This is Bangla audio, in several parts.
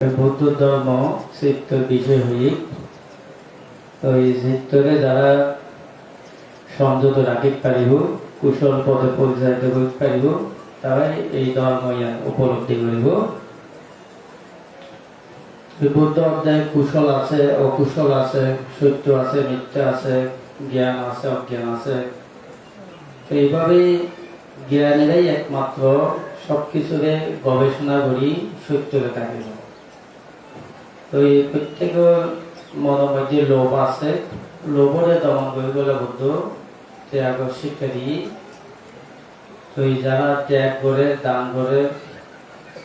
বৌদ্ধ ধর্ম চিত্ত বিষয় হই ওই চিত্তরে যারা সংযত রাখিতে পারিব, কুশল পদে পরিচালিত করতে পারিব, তারাই এই ধর্ম উপলব্ধি করিব। বৌদ্ধ অধ্যায় কুশল আছে, অকুশল আছে, সত্য আছে, মিথ্যা আছে, জ্ঞান আছে, অজ্ঞান আছে। তো এইভাবে জ্ঞানীরাই একমাত্র সবকিছুরে গবেষণা করি সত্যরে থাকিব তো এই প্রত্যেকের মনের মধ্যে লোভ আছে, লোভরে দমন কৰিবলৈ বুদ্ধ ত্যাগ শিক্ষা দিই তো যারা ত্যাগ করে দান করে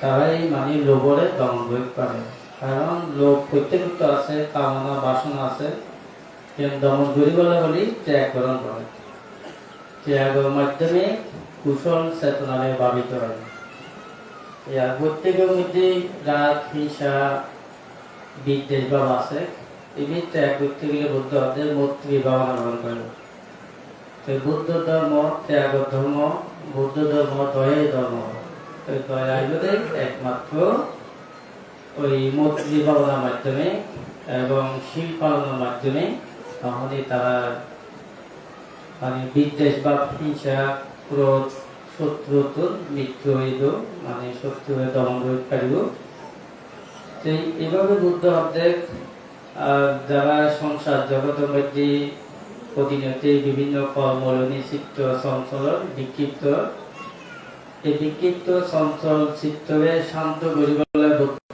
তারাই মানে লোভরে দমন করতে পারে কারণ লোভ প্রত্যেকটা আছে, কামনা, বাসনা আছে দমন করিবলৈ বলি ত্যাগ গ্রহণ করে ত্যাগের মাধ্যমে কুশল চেতনারে ভাবিত হয়। প্রত্যেকের মধ্যে রাগ হিংসা বিদ্বেষ ভাব আছে। এই করতে গেলে বুদ্ধ মৈত্রী করে। তো বুদ্ধ ধর্ম, ত্যাগ ধর্ম, বুদ্ধ ধর্ম দয়া ধর্ম একমাত্র ওই মৈত্রী ভাবনার মাধ্যমে এবং শিল পালনের মাধ্যমে তাহলে তারা মানে বিদ্বেষ বা হিংসা, ক্রোধ, শত্রুত মৃত্যু হইল মানে শত্রু হয়ে দমন বুদ্ধ অর্ধেক যারা সংসার মধ্যে বিভিন্ন চিত্ত চঞ্চল বিক্ষিপ্ত, এই বিক্ষিপ্ত চঞ্চল চিত্তরে শান্ত বুদ্ধ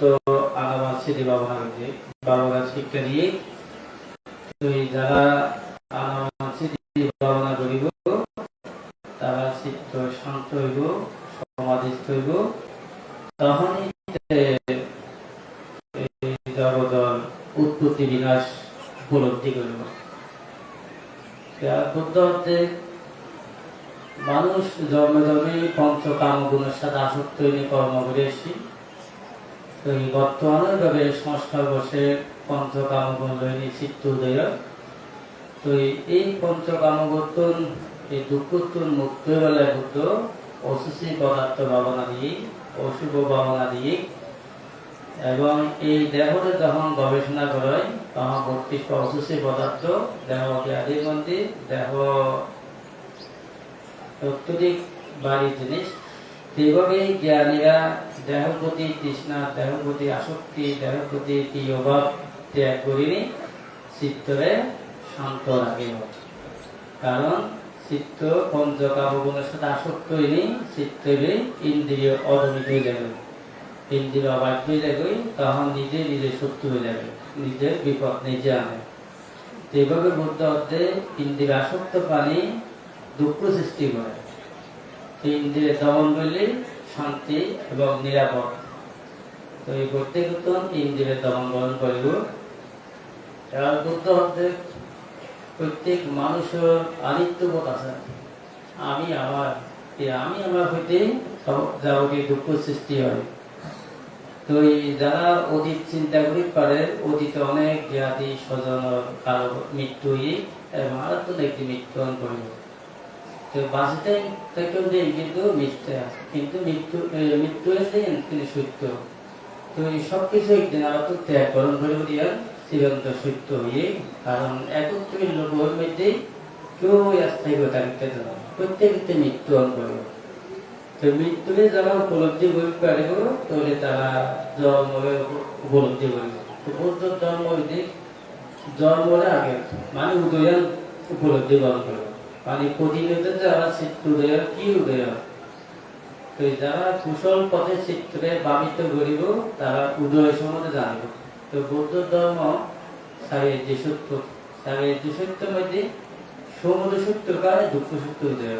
বাবা শিক্ষা দিয়ে যারা তারা শান্ত হইব, সমাধিস্থ হইব তখনই উৎপত্তি বিনাশ উপলব্ধি করিব। বুদ্ধ মানুষ জন্মে জন্মে পঞ্চ কাম গুণের সাথে আসক্ত হয়ে কর্ম করে এসছি তো এই বর্তমানে ভাবে সংস্কার বসে পঞ্চ কাম গুণ লইনি চিত্ত উদয়। তো এই পঞ্চ কাম গতন এই দুঃখোত্তর মুক্ত বেলায় বুদ্ধ অসুচি পদার্থ ভাবনা দিয়ে অশুভ ভাবনা দিয়ে এবং এই দেহরে যখন গবেষণা করে, তখন বত্রিশ অসুচি পদার্থ দেহ ব্যাধির মধ্যে দেহ অত্যধিক বাড়ি জিনিস। সেইভাবে জ্ঞানীরা দেহ প্রতি তৃষ্ণা দেহ প্রতি আসক্তি দেহ প্রতি কি অভাব ত্যাগ করিনি, চিত্তরে শান্ত রাখে কারণ চিত্ত পঞ্চকামগুণের সাথে আসক্ত হয়নি চিত্তরে ইন্দ্রিয় অদমিত হয়ে যাবে। ইন্দ্রিয় অবাধ্য হয়ে যাবে, তখন নিজে নিজে শত্রু হয়ে যাবে, নিজের বিপদ নিজে আনে। ইন্দ্রিয় আসক্ত দুঃখ সৃষ্টি করে। এই ইন্দ্রিয় দমন করলে শান্তি এবং নিরাপদ। তো এই প্রত্যেক ইন্দ্রিয় দমন গ্রহণ করিব। এবার বুদ্ধ প্রত্যেক মানুষের আনিত্যবোধ আছে। আমি আমার আমি আমার হইতে যাবতীয় দুঃখ সৃষ্টি হয়। তো যারা অতীত চিন্তা করি অতীতে অনেক জ্ঞাতি স্বজন কারও মৃত্যু হয়ে মারাত্মক একটি মৃত্যুবরণ তো কিন্তু মিথ্যা কিন্তু মৃত্যু কিন্তু সত্য। তো এই সব কিছু একদিন আবার তো ত্যাগ করণ করিব চিরন্ত সত্য হয়ে কারণ একত্রিত লোকের মধ্যে কেউ স্থায়ী থাকতে না। প্রত্যেককে মৃত্যুবরণ করব মৃত্যুরে যারা উপলব্ধি করতে পারিব তাহলে তারা জন্মে উপলব্ধি করিব বৌদ্ধ হইতে জন্মরে আগে মানে উদয়ন উপলব্ধি গ্রহণ করব মানে প্রতিনিয়ত যারা চিত্ত উদয় কি উদয় তো যারা কুশল পথে চিত্রে বামিত করিব তারা উদয় সম্বন্ধে জানিব। তো বৌদ্ধ ধর্ম সাড়ে যে সত্য সাড়ে যে সত্য মধ্যে সমুদ্র সত্যর কারণে দুঃখ সত্য উদয়।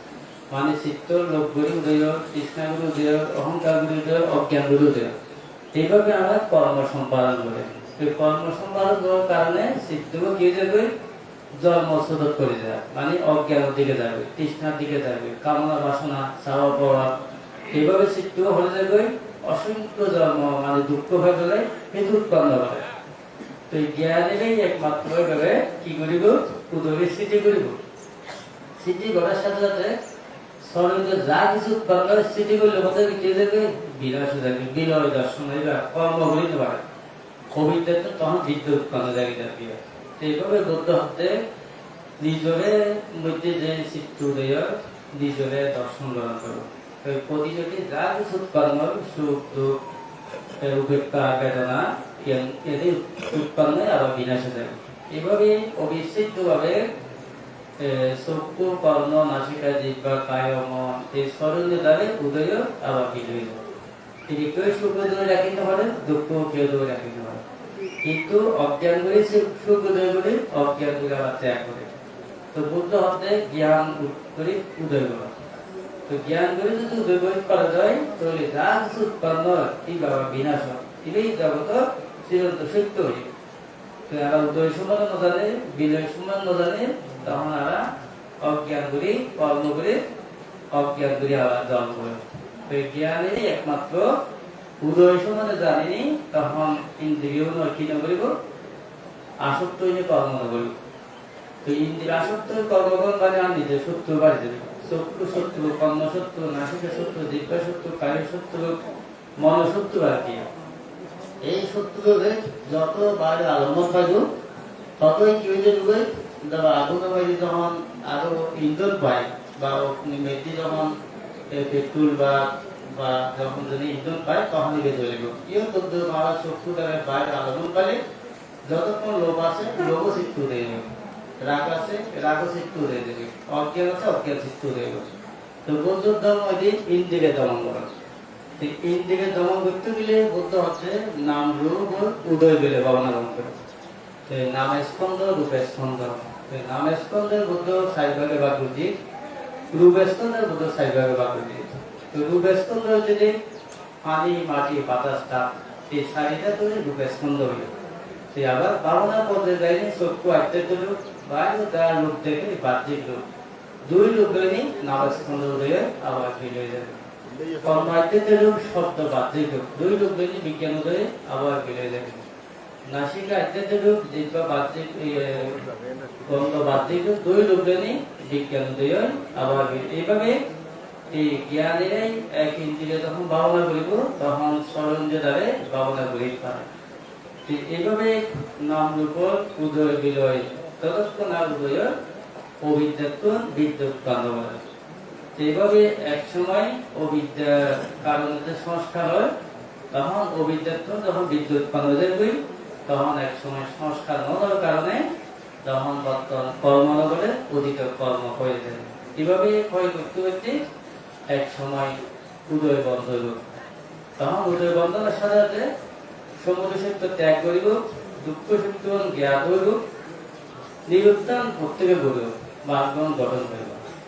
মানে চিত্ত লোকগুলি উদয় তৃষ্ণাগুলি উদয় অহংকারগুলি উদয় অজ্ঞানগুলি উদয় এইভাবে আমরা কর্ম সম্পাদন করে। কর্ম সম্পাদন করার কারণে সিদ্ধকে কি যাবে? জন্ম সদত করে যায় মানে অজ্ঞানের দিকে যাবে, তৃষ্ণার দিকে যাবে, কামনা, বাসনা, চাওয়া, পাওয়া। এভাবে সিদ্ধ হয়ে যাবে, অসংখ্য জন্ম মানে দুঃখ হয়ে গেলে হেতু উৎপন্ন করে তো এই জ্ঞানেরই একমাত্র এভাবে কি করিব? উদরের স্মৃতি করিব। স্মৃতি করার সাথে সাথে স্মরণীয় যা কিছু উৎপন্ন করে স্মৃতি করলে কোথায় কি যাবে? বিনাশ যাবে বিলয় দর্শন কর্ম করিতে পারে। কবিতা তো তখন বিদ্যুৎ উৎপন্ন জায়গা তো এইভাবে বৌদ্ধ হতে নিজরে মধ্যে যে চিত্ত উদয় নিজরে দর্শন গ্রহণ করো। প্রতিযোগী যা কিছু উৎপন্ন সুখ, দুঃখ উপেক্ষা, বেদনা এদের উৎপন্ন আবার বিনাশে যাবে এভাবে অবিচ্ছেদ্য ভাবে চক্ষু নাসিকা কায় মন এই দ্বারে উদয় তিনি কেউ সুখ ধরে রাখিতে পারে দুঃখ কেউ ধরে রাখিতে পারে কিন্তু অজ্ঞান করে সুখ উদয় অজ্ঞান আবার ত্যাগ করে। তো বুদ্ধ হতে জ্ঞান করে উদয় তো জ্ঞান যদি উদয় করা যায়, তাহলে উৎপন্ন এই বাবা বিনাশ হয় এই জগৎ চিরন্ত সত্য হয়ে উদয় অজ্ঞান একমাত্র উদয় সময় জানেনি, তখন ইন্দ্রিয় করিব, আসক্ত হইলে কর্ম করিব। তো ইন্দ্রিয় আসক্ত কর্মকর্ম মানে আর নিজের শত্রু বাড়ি যাবে শত্রু শত্রু কর্ম শত্রু নাসিকা শত্রু দিব্যা শত্রু কায় শত্রু মন শত্রু আর কি। এই শত্রুকে যত বাইরে আলম্বন পাইব ততই কি হয়ে যাবে আগুনে বাইরে যখন আরও ইন্ধন পায়, বা মেথি যখন পেট্রোল বা বা যখন যদি ইন্ধন পায় তখন নিবে চলে যাবে কেউ বদ্ধ মারা শত্রু দ্বারা বাইরে আলম্বন পালে, যতক্ষণ লোভ আছে লোভ শিক্ষু দিয়ে দেবে রাগ আছে রাগ শিক্ষু দিয়ে দেবে অজ্ঞান আছে, অজ্ঞান শিক্ষু দিয়ে দেবে তো বৌদ্ধ ধর্ম এটি ইন্দ্রিয়ে দমন করা। তো ইন্দ্রিয়ে দমন করতে গেলে বুদ্ধ হচ্ছে, নাম রূপ উদয় বলে দমন করে। তো নাম স্কন্দ রূপ স্কন্দ নাম স্কন্দের বুদ্ধ বা বুদ্ধি রূপ স্কন্দের বুদ্ধ বা বুদ্ধি তো রূপ স্কন্দ হচ্ছে যে পানি, মাটি, বাতাস, তাপ, এই চারিটা তো রূপ স্কন্দ হইল। সে আবার ভাবনা পদে যায়নি চক্ষু আত্মাত্ম রূপ বাইরে তার রূপ থেকে বাহ্যিক রূপ। দুই রূপ নাম স্কন্দ হয়ে আবার ফিরে যাবে এইভাবে এই জ্ঞানেরাই এক ইন্দ্রিয় যখন ভাবনা করিব, তখন স্মরণ দ্বারে ভাবনা করিতে পারে এইভাবে নাম রূপ, উদয়, বিলয় ততক্ষণ না উদয় অবিদ্যাত্ব বিদ্যুৎ বান্ধব এইভাবে এক সময় অবিদ্যার কারণে সংস্কার হয় তখন অবিদ্যাত্ব যখন বিদ্যুৎ উৎপন্ন যাবে, তখন এক সময় সংস্কার নদার কারণে তখন বর্তমান কর্ম নগরে অধিক কর্ম হয়ে যাবে এভাবে ক্ষয় করতে করতে এক সময় উদয় বন্ধ হইব তখন উদয় বন্ধনের সাথে সাথে সমুদ্র সত্য ত্যাগ করিব দুঃখ সত্য জ্ঞাত হইব নিরুত্থান প্রত্যেকে বলিব মার্গন গঠন হইব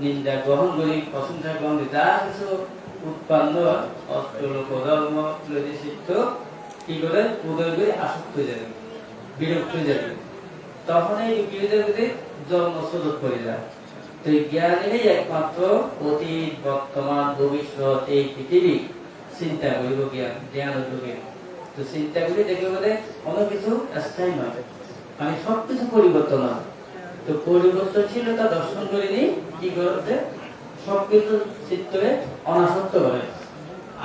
নিন্দা গ্রহণ করি, প্রশংসা গ্রহণ যা কিছু অষ্টলোক ধর্ম কি করে? উদয় করে আসক্ত হয়ে যাবে, বিরক্ত হয়ে যাবে। তখন এই জন্ম সুযোগ করে যায়। তো একমাত্র অতীত, বর্তমান, ভবিষ্যৎ, এই পৃথিবী চিন্তা করিব, জ্ঞান জ্ঞান তো চিন্তা করে দেখবে বলে কোনো কিছু স্থায়ী নয় মানে সবকিছু পরিবর্তন হয় তো পরিবর্তনশীলতা দর্শন করিনি, কি করতে সবকিছু অনাসক্ত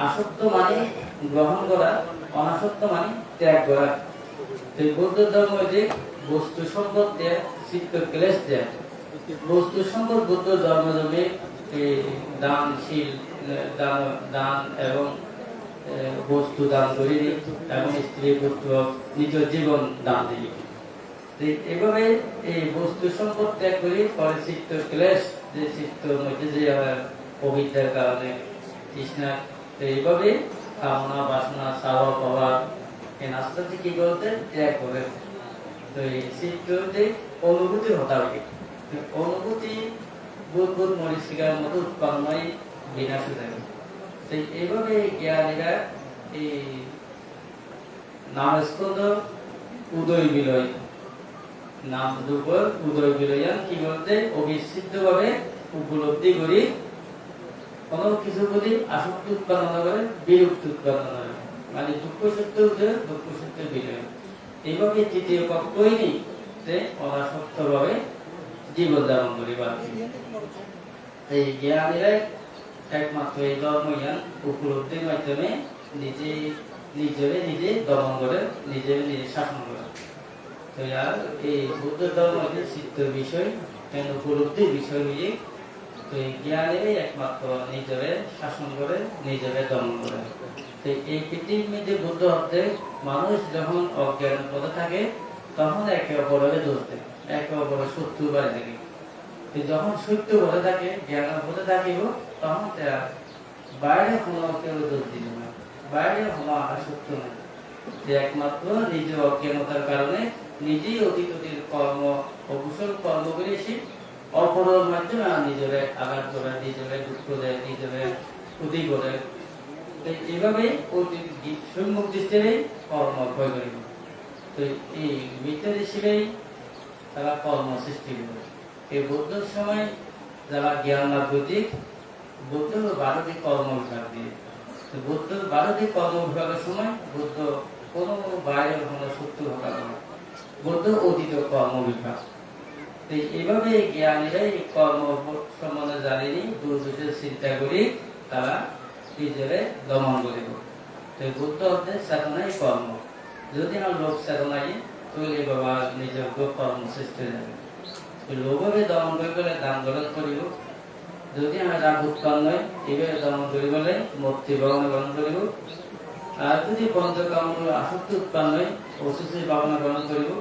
আসক্ত মানে গ্রহণ করা, অনাসক্ত মানে ত্যাগ করা। তো বৌদ্ধ ধর্ম যে বস্তু সম্পদ দেয়, চিত্ত ক্লেশ দেয়। বস্তু সম্পদ বুদ্ধ ধর্ম ধর্মে দানশীল দান দান এবং বস্তু দান করি এবং স্ত্রী পুত্র নিজ জীবন দান তো এভাবে এই বস্তু সম্পদ ত্যাগ করি চিত্ত ক্লেশ যে চিত্ত মধ্যে যে কারণে এইভাবে কামনা, বাসনা, চাওয়া পাওয়া এই করতে ত্যাগ করে। তো এই অনুভূতি হতে অনুভূতি বোধ মরিচিকার মতো উৎপন্নই বিনাশ থাকে তো এইভাবে জ্ঞানীরা এই নাম স্কন্দ উদয় বিলয় নাম দুপুর উদয় কি বলতে উপলব্ধি করি। কিছু প্রতি আসক্তি উৎপন্ন না করে বিরক্তি উৎপন্ন না করে। মানে দুঃখ সত্য উদয়, দুঃখ সত্য এইভাবে তৃতীয় পক্ষই নেই যে জীবন যাপন করি বা এই জ্ঞানীরাই একমাত্র এই ধর্মজ্ঞান উপলব্ধির মাধ্যমে নিজে নিজেরে নিজে দমন করে, নিজেরে নিজে শাসন করে। মানুষ যখন অজ্ঞান পদে থাকে, তখন একে অপরের একে অপরের শত্রু বাড়ি থাকে। যখন সত্য বলে থাকে, জ্ঞান বলে থাকিব, তখন তারা বাইরে কোনো দোষ দিবে না। বাইরে কোনো আসক্ত না যে একমাত্র নিজের অজ্ঞানতার কারণে নিজেই অতীত অতীত কর্ম অকুশল কর্ম করে এসে অপরের মাধ্যমে নিজেরে আঘাত করে, নিজেরে দুঃখ দেয়, নিজেরে ক্ষতি করে। এইভাবে সম্মুখ দৃষ্টিরই কর্ম ভয় করিব তো এই মিথ্যা দৃষ্টিরেই তারা কর্ম সৃষ্টি করে। এই বৌদ্ধর সময় যারা জ্ঞান লাভ করছে বুদ্ধ বারোটি কর্ম বিভাগ দিয়ে। তো বুদ্ধ বারোটি কর্ম বিভাগের সময় বুদ্ধ কোনো বাইরের কোনো সত্য ভাবা নয় বুদ্ধ অতীত কর্ম বিভাগ। এইভাবে জ্ঞানীরা এই কর্ম সম্বন্ধে জানেনি দুর্দোষের চিন্তা করি তারা নিজেরে দমন করিব। তো বুদ্ধ অর্থে চেতনাই কর্ম। যদি আমার লোক চেতনাই তৈরি বাবা নিজের কর্ম সৃষ্টি যাবে লোভকে দমন কৰি পেলাই দান গ্ৰহণ কৰিব যদি আমাৰ ৰাগ উৎপন্ন হয় এইভাবে দমন কৰিবলৈ মুক্তি গ্ৰহণ কৰিব আর যদি পঞ্চকামর আসক্তি উৎপন্ন হয়, অসুস্থ ভাবনা গ্রহণ কৰিব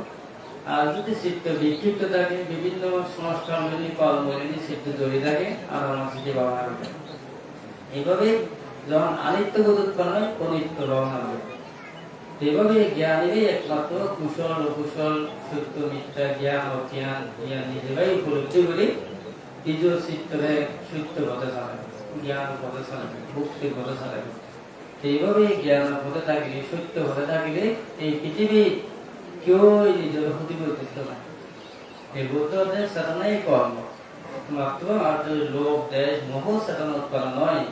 আর যদি চিত্ত বিক্ষিপ্ত থাকে, বিভিন্ন সংস্কার মিলি কর্ম মিলি চিত্ত জড়িয়ে থাকে, আর আমার চিত্তে ভাবনা করবে এইভাবে যখন আনিত্য বোধ উৎপন্ন হয় অনিত্য ভাবনা করবে এইভাবে জ্ঞানেরই একমাত্র কুশল, অকুশল, সত্য, মিথ্যা, জ্ঞান, অজ্ঞান, জ্ঞান নিজেরাই উপলব্ধি করে নিজ চিত্তরে সত্য পথে চালাবে জ্ঞান পথে চালাবে মুক্তির পথে চালাবে এইভাবে জ্ঞান পথে থাকিলে, সত্য পথে থাকিলে এই পৃথিবী কেউ নিজের ক্ষতি করতে না। এই বুদ্ধদের চেতনাই কর্ম মাত্র আর যদি লোক, দেশ মোহ চেতনা উৎপন্ন নয়।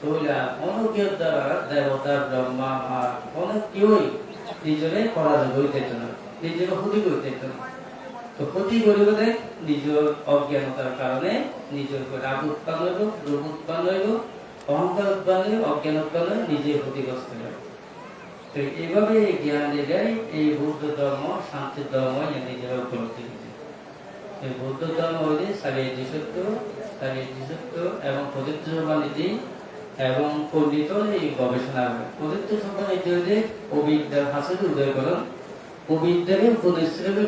তাহলে কোনো কেউ দ্বারা দেবতা, ব্রহ্মা মা কোনো কেউই নিজরে পরাজয় করিতে না নিজের ক্ষতি করিতে না। তো ক্ষতি করিবলে নিজের অজ্ঞানতার কারণে নিজের রাগ উৎপন্ন হইব রূপ উৎপন্ন হইব অহংকার অজ্ঞান নিজে ক্ষতিগ্রস্ত হবে তো এইভাবে জ্ঞানীরাই এই বৌদ্ধ ধর্ম শান্তির ধর্ম নিজেরা উপলব্ধি বৌদ্ধ ধর্ম হইলে সারিয়ে সত্য সারিয়ে সত্য এবং এবং পণ্ডিত এই গবেষণা করে প্রদীপ্ত নীতি হইলে অভিজ্ঞার হাসিল উদয় করেন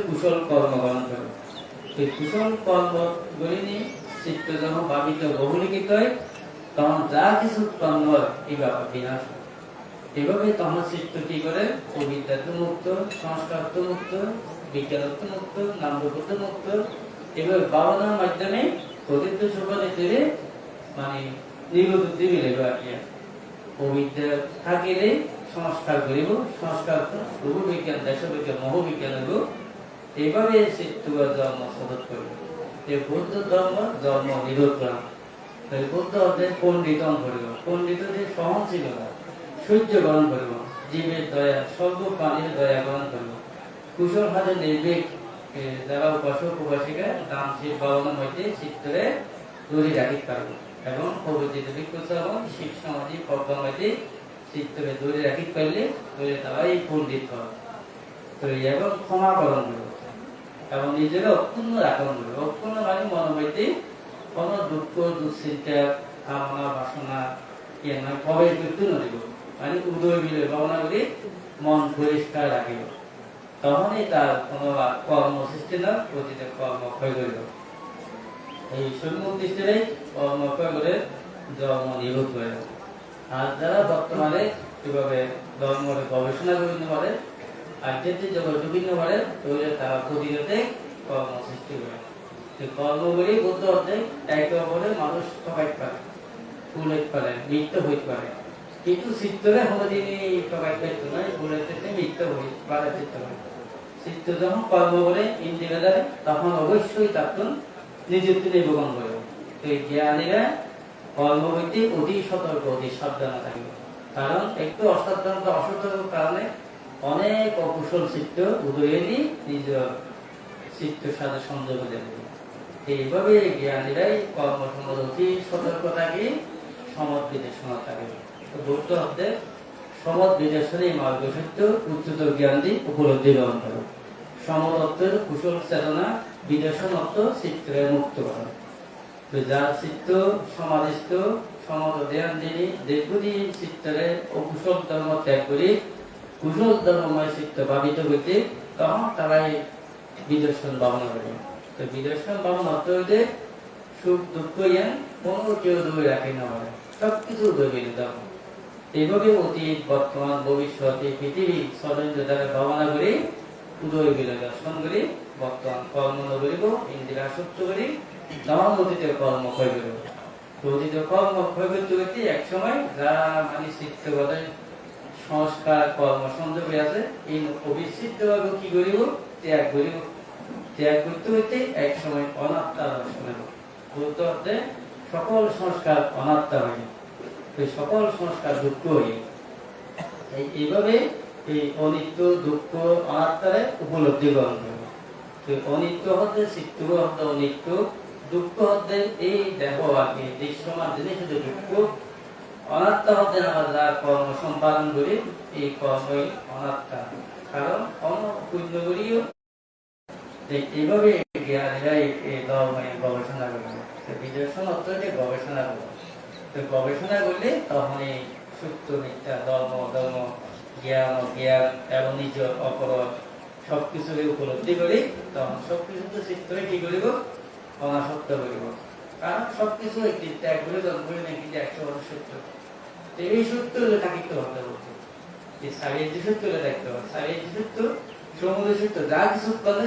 কুশল কর্ম গ্রহণ করে। কুশল কর্ম গুলি নিয়ে চিত্ত যখন ভাবিত বহুলিখিত হয় তখন যা কিছু এই এভাবে তখন কি করে? মুক্ত মুক্ত মুক্ত মুক্ত এভাবে ভাবনার মাধ্যমে সুখনীতিরে মানে আর কি। থাকিলে সংস্কার করিব, সংস্কার বিজ্ঞান দেশ বিজ্ঞান মহ বিজ্ঞান হইব। এইভাবে চিত্ত ধর্ম সদত করিব। এই বৌদ্ধ ধর্ম ধর্ম নিরোধ করা বৌদ্ধ অর্ধের পণ্ডিতন করিব পণ্ডিত যে সহনশীলতা সহ্য গ্রহণ করিব জীবের দয়া সর্ব প্রাণীর দয়া গ্রহণ করিব কুশল হাতে নির্বিক যারা উপাসক উপাসিকা দাম শিব ভাবনার মধ্যে চিত্তরে দূরে রাখি পারব। এবং প্রবৃত্তি বিক্ষুত এবং শিব সমাধি প্রজ্ঞার মধ্যে চিত্তরে দূরে রাখি পারলে তৈরি তারাই পণ্ডিত হয়। তো এবং ক্ষমা গ্রহণ করব এবং নিজেকে অক্ষুণ্ণ রাখন করবে অক্ষুণ্ণ মানে মনের মধ্যে কোনো দুঃখ, দুশ্চিন্তা, কামনা, বাসনা ইয়ে প্রবেশ করতে নদীব। মানে উদয় বিলয় ভাবনা করে মন পরিষ্কার রাখিব। তখনই তার কোনো কর্ম সৃষ্টি না অতীতে কর্ম ক্ষয় করিল এই সম্মুখ দৃষ্টিরে কর্ম ক্ষয় করে ধর্ম নিরোধ করে আর যারা বর্তমানে কীভাবে ধর্মের গবেষণা বিভিন্ন পারে, আধ্যাত্মিক জগৎ বিভিন্ন পারে তৈরি তারা প্রতিরোধে কর্ম সৃষ্টি করে। কর্মগুলি বুদ্ধ মানুষ পারে ভুলাইতে পারে মৃত্যু হইতে পারে। কিন্তু চিত্তরে না ভুলাইতে মৃত্যু হই বাড়াইতে পারে যখন কর্ম দেয় তখন অবশ্যই নিযুক্তি করে তো এই জ্ঞানীরা কর্ম হইতে অতি সতর্ক, অতি সাবধানে থাকবে কারণ একটু অসাবধানতা, অসতর্ক কারণে অনেক অকুশল চিত্ত উদয়ে নিয়ে নিজ চিত্তের সাথে সংযোগ দেবে। এইভাবে জ্ঞানীরাই কর্ম সম্বন্ধে অতি সতর্ক থাকে সমত বিদেশনা থাকে তো বুদ্ধ হতে সমত বিদেশনে মার্গ সত্য উচ্চতর জ্ঞান দিয়ে উপলব্ধি গ্রহণ করে। সমতত্বের কুশল চেতনা বিদেশন অর্থ চিত্রে মুক্ত করে। যার চিত্ত সমাধিস্থ সমত ধ্যান যিনি দেখুনি চিত্তরে অকুশল ধর্ম ত্যাগ করি কুশল ধর্মময় চিত্ত ভাবিত হইতে তখন তারাই বিদর্শন ভাবনা করে। তো বিদর্শন হইতে সুখ দুঃখ ইয়ান কেউ দূরে রাখে না সবকিছু অতীত বর্তমান পৃথিবী দ্বারা ভাবনা উদয় দর্শন বর্তমান কর্ম নগরিব ইন্দিরা সত্য করি কর্ম ক্ষয় করিব অতীত কর্ম ক্ষয় করতে করতে এক সময় যারা মানে সংস্কার কর্ম সংযোগে আছে এই অবিচ্ছিন্ন ভাবে কি করিব? ত্যাগ করিব। ত্যাগ করতে করতে এক সময় অনাত্মা দর্শন হইব অর্থে সকল সংস্কার অনাত্মা সকল সংস্কার দুঃখ এই- এইভাবে এই অনিত্য, দুঃখ, অনাত্মারে উপলব্ধি করবে। অনিত্য হতে চিত্ত হতে, অনিত্য, দুঃখ হতে, এই দেহ কি, দৃশ্যমান জিনিস হতে দুঃখ, অনাত্মা হতে আমরা যার কর্ম সম্পাদন করি, এই কর্মই অনাত্মা। কারণ অন্য পুণ্য করিও যে এইভাবে জ্ঞানীরা এই- ধর্মে গবেষণা করবে। তো বিদর্শন অর্থ হচ্ছে গবেষণা করবে। তো গবেষণা করলে তখন এই সত্য, মিথ্যা, ধর্ম ধর্ম জ্ঞান, অজ্ঞান এবং নিজ অপরাধ সবকিছুকে উপলব্ধি করি তখন সবকিছু তো চিত্তরে কি করিব? অনাসক্ত করিব। কারণ সবকিছু একটি ত্যাগ করে নাকি যে একশো বছর সত্য? তো এই সত্য থাকিতে হতে বলছে যে সারিয়ে যে সত্য হলে থাকতে হবে। সারিয়ে যে সত্য সমুদ্র সত্য, যা কিছু উৎপন্ন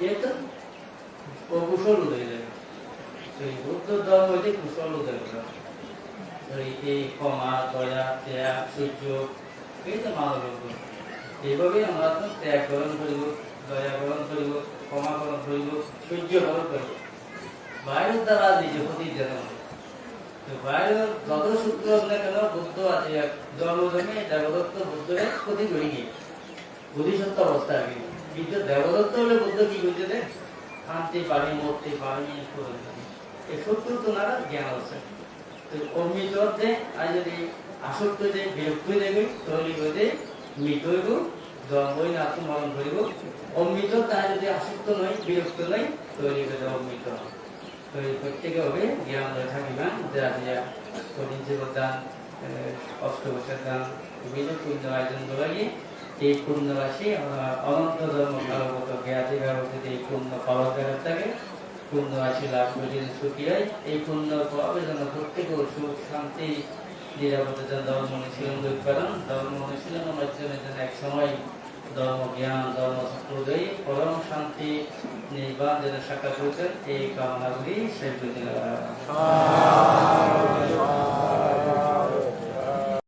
এই বৌদ্ধ ধর্ম হইতে কুশল এই- ক্ষমা দয়া ত্যাগ সূর্য এই তো এইভাবে আমরা তো ত্যাগ গ্রহণ করিব দয়া গ্রহণ করিব ক্ষমা গ্রহণ করিব সূর্য গ্রহণ করিব বাইরের দ্বারা নিজে প্রতি যেন বাইরের যত সূত্র না কেন বুদ্ধ আছে জন্ম জন্মে দেবদত্ত বুদ্ধের ক্ষতি গিয়ে বুদ্ধিসত্ত্ব অবস্থা কিন্তু দেবদত্ত তো তো অমৃত অর্থে যদি আসক্ত যে বিরক্ত হয়ে যাবে মরণ করিব অমৃত তাই যদি আসক্ত তো জ্ঞান হয়ে থাকিবা যা কঠিন জীবন দান কষ্ট দান বিভিন্ন পুণ্য, আয়োজন করাই এই পুণ্য রাশি অনন্ত ধর্ম ভাগবত জ্ঞাতি ভাগবত এই পাওয়া দেখার থাকে পূর্ণ আছে লাভ করি সুখী হয় এই পূর্ণ পাবে যেন প্রত্যেক সুখ শান্তি নিরাপদে যেন ধর্ম অনুশীলন পারেন ধর্ম অনুশীলনের মাধ্যমে যেন এক সময় ধর্ম জ্ঞান ধর্ম সম্প্রদায় পরম শান্তি নির্বাণ যেন সাক্ষাৎ করতেন এই কামনাগুলি দিলাম